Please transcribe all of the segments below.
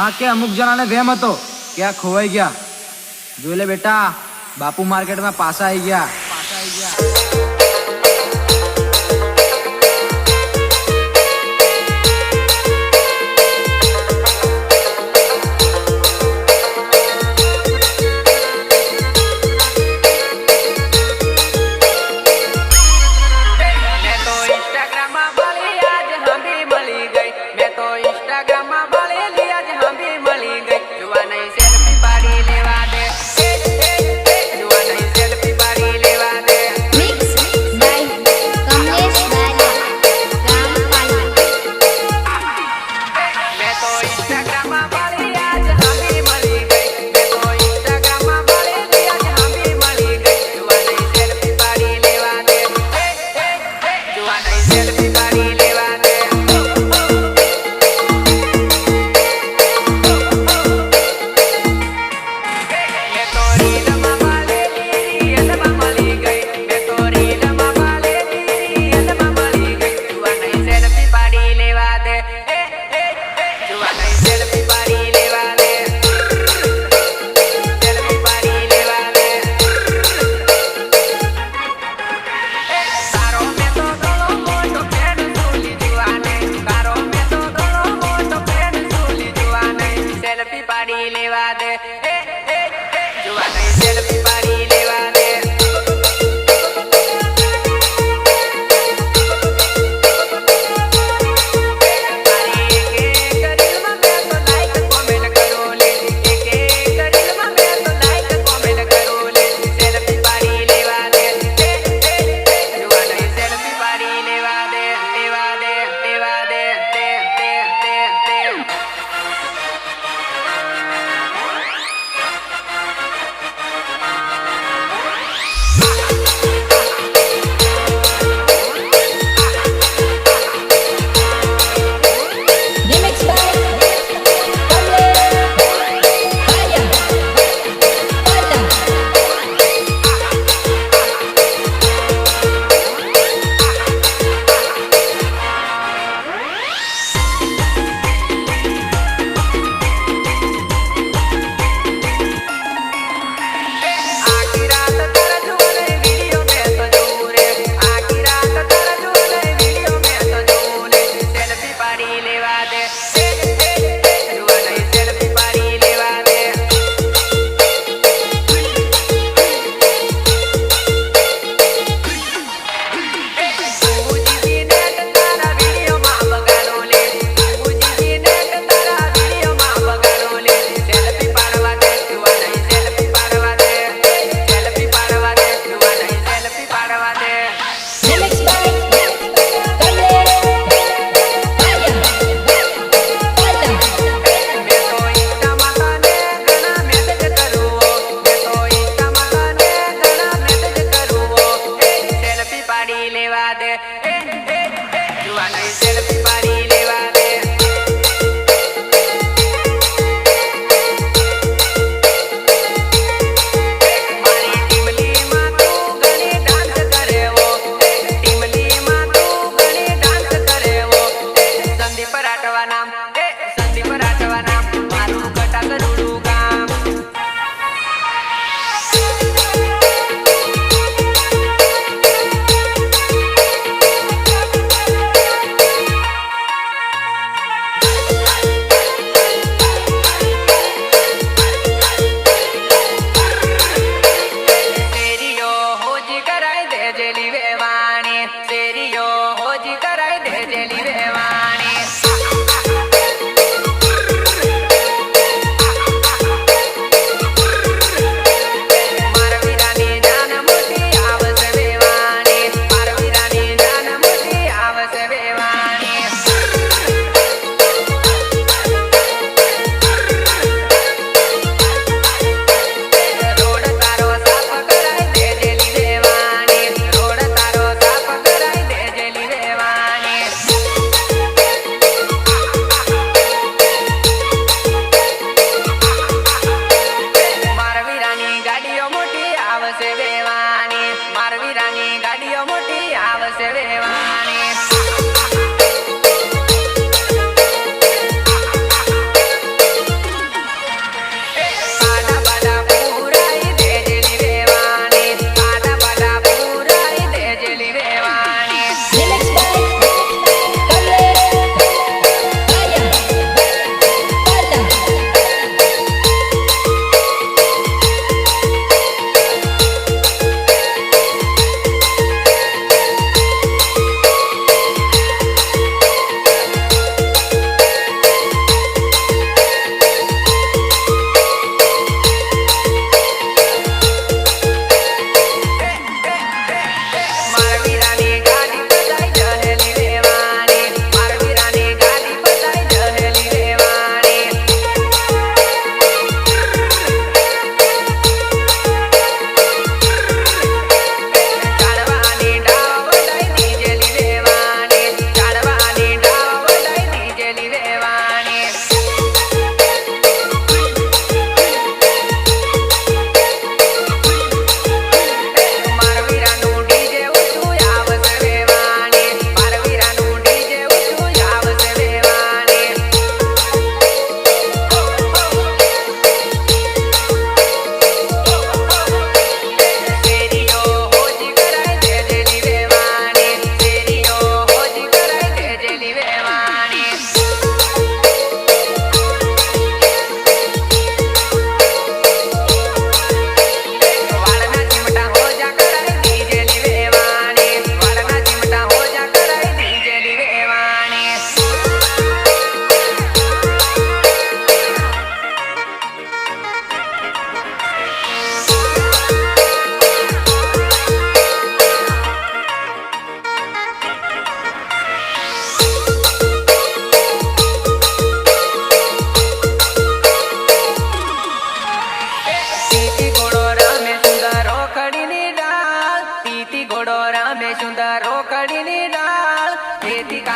હા કે અમુક જણાને વેમ હતો કે આ ખોવાઈ ગયા. જોઈ લે બેટા, બાપુ માર્કેટમાં પાછા આવી ગયા પાછા આવી ગયા.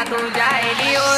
tú ya el lío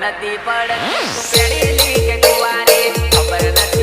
નથી પડતી. પેણીની કે કુંવારી ખબર નથી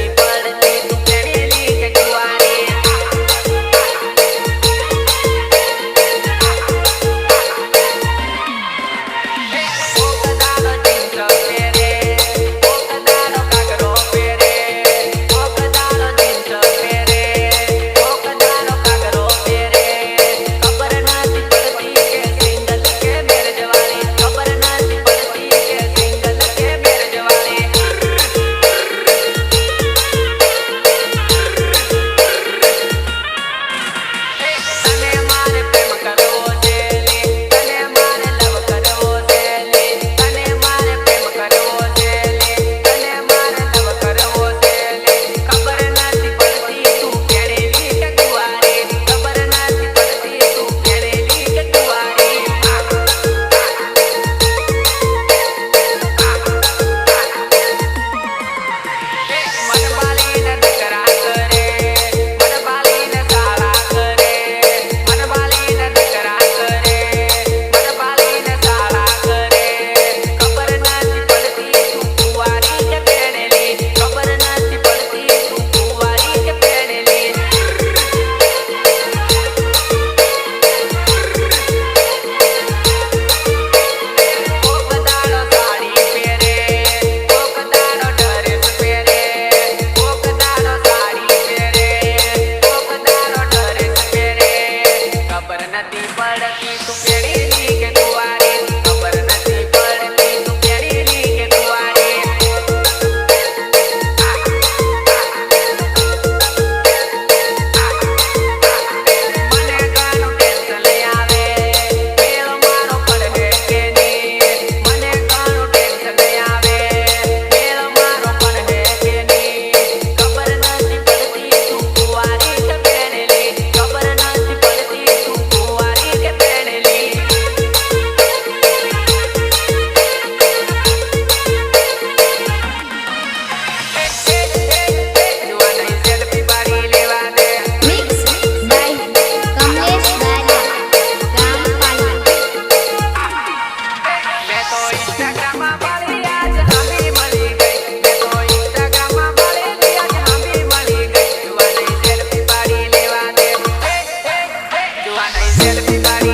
Tell me that